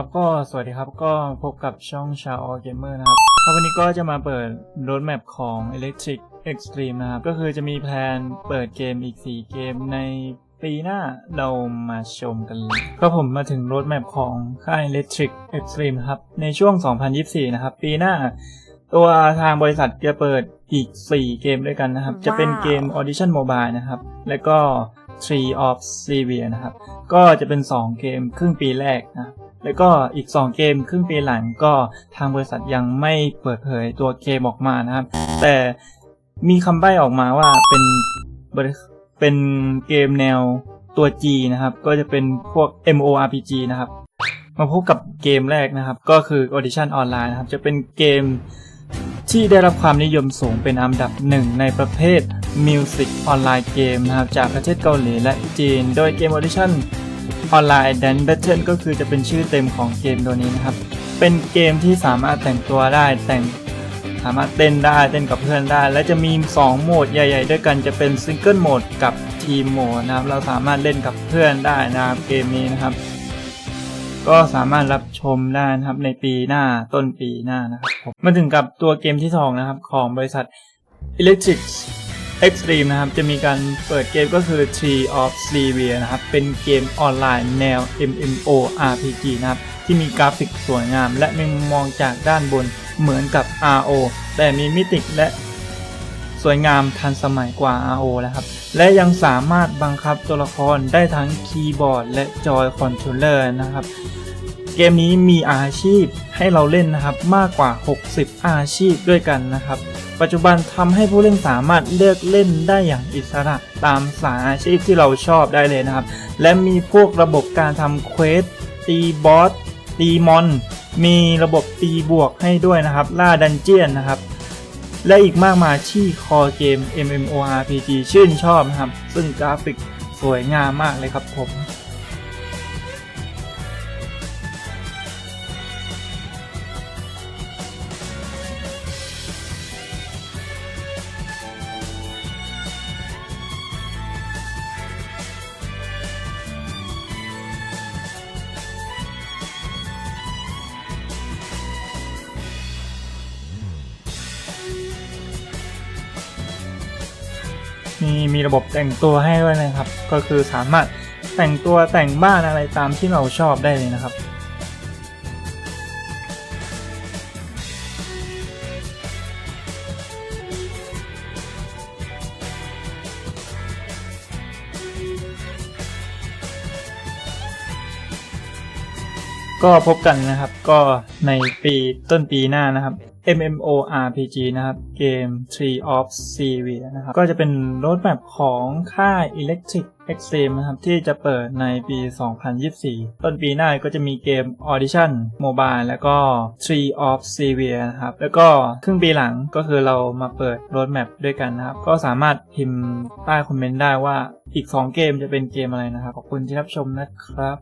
ครับก็สวัสดีครับก็พบกับช่องชาวออเกมเมอร์นะครับครับวันนี้ก็จะมาเปิดรถแมพของ Electric Extreme นะครับ ก็คือจะมีแพลนเปิดเกมอีก 4 เกมในปีหน้าเรามาชมกันเลยก็ผมมาถึงรถแมพของค่าย Electric Extreme นะครับ ในช่วง 2024 นะครับ ปีหน้า ตัวทางบริษัทจะเปิดอีก 4 เกมด้วยกันนะครับ จะเป็นเกม Audition Mobile นะครับ และก็ Tree of s e v i a นะครับ ก็จะเป็น 2 เกมครึ่งปีแรกนะครับ แล้วก็อีก 2 เกมครึ่งปีหลังก็ทางบริษัทยังไม่เปิดเผยตัวเกมออกมานะครับ แต่มีคำใบ้ออกมาว่าเป็นเป็นเกมแนวตัว G นะครับ ก็จะเป็นพวก MORPG นะครับ มาพบกับเกมแรกนะครับ ก็คือ Audition Online นะครับ จะเป็นเกมที่ได้รับความนิยมสูงเป็นอันดับหนึ่งในประเภท Music Online Game นะครับ จากประเทศเกาหลีและจีน โดยเกม Audition ออนไลน์ Dance Battle ก็คือจะเป็นชื่อเต็มของเกมตัวนี้นะครับ เป็นเกมที่สามารถแต่งตัวได้แต่งสามารถเต้นได้เต้นกับเพื่อนได้ และจะมี 2 โหมดใหญ่ ๆ ด้วยกันจะเป็นซิงเกิลโหมดกับทีมโหมดนะครับ เราสามารถเล่นกับเพื่อนได้นะครับเกมนี้นะครับ ก็สามารถรับชมได้นะครับในปีหน้าต้นปีหน้านะครับมาถึงกับตัวเกมที่สองนะครับของบริษัท Electric Extreme นะครับ จะมีการเปิดเกมก็คือ Tree of s e v i a นะครับ เป็นเกมออนไลน์แนว MMO RPG นะครับ ที่มีกราฟิกสวยงาม และมีมุมมองจากด้านบนเหมือนกับ RO แต่มีมิติและ สวยงามทันสมัยกว่า RO แล้วครับ และยังสามารถบังคับตัวละครได้ทั้งคีย์บอร์ดและจอยคอนโทรลเลอร์นะครับ เกมนี้มีอาชีพให้เราเล่นนะครับมากกว่า 60 อาชีพด้วยกันนะครับ ปัจจุบันทำให้ผู้เล่นสามารถเลือกเล่นได้อย่างอิสระตามสายอาชีพที่เราชอบได้เลยนะครับ และมีพวกระบบการทำเควสตีบอสตีมอนมีระบบตีบวกให้ด้วยนะครับ ล่าดันเจียนนะครับ และอีกมากมายที่คอเกม MMORPG ชื่นชอบนะครับ ซึ่งกราฟิกสวยงามมากเลยครับผม มีมีระบบแต่งตัวให้ด้วยนะครับ ก็คือสามารถแต่งตัวแต่งบ้านอะไรตามที่เราชอบได้เลยนะครับ ก็พบกันนะครับก็ในปีต้นปีหน้านะครับ MMORPG นะครับเกม Tree of s e v i a นะครับก็จะเป็นรถแบบของค่าย Electric Extreme นะครับที่จะเปิดในปี 2024 ต้นปีหน้าก็จะมีเกม Audition Mobile แล้วก็ Tree of s e v i a นะครับแล้วก็ครึ่งปีหลังก็คือเรามาเปิดรถแมพด้วยกันนะครับ ก็สามารถพิมพ์ใต้คอมเมนต์ได้ว่าอีก 2 เกมจะเป็นเกมอะไรนะครับ ขอบคุณที่รับชมนะครับ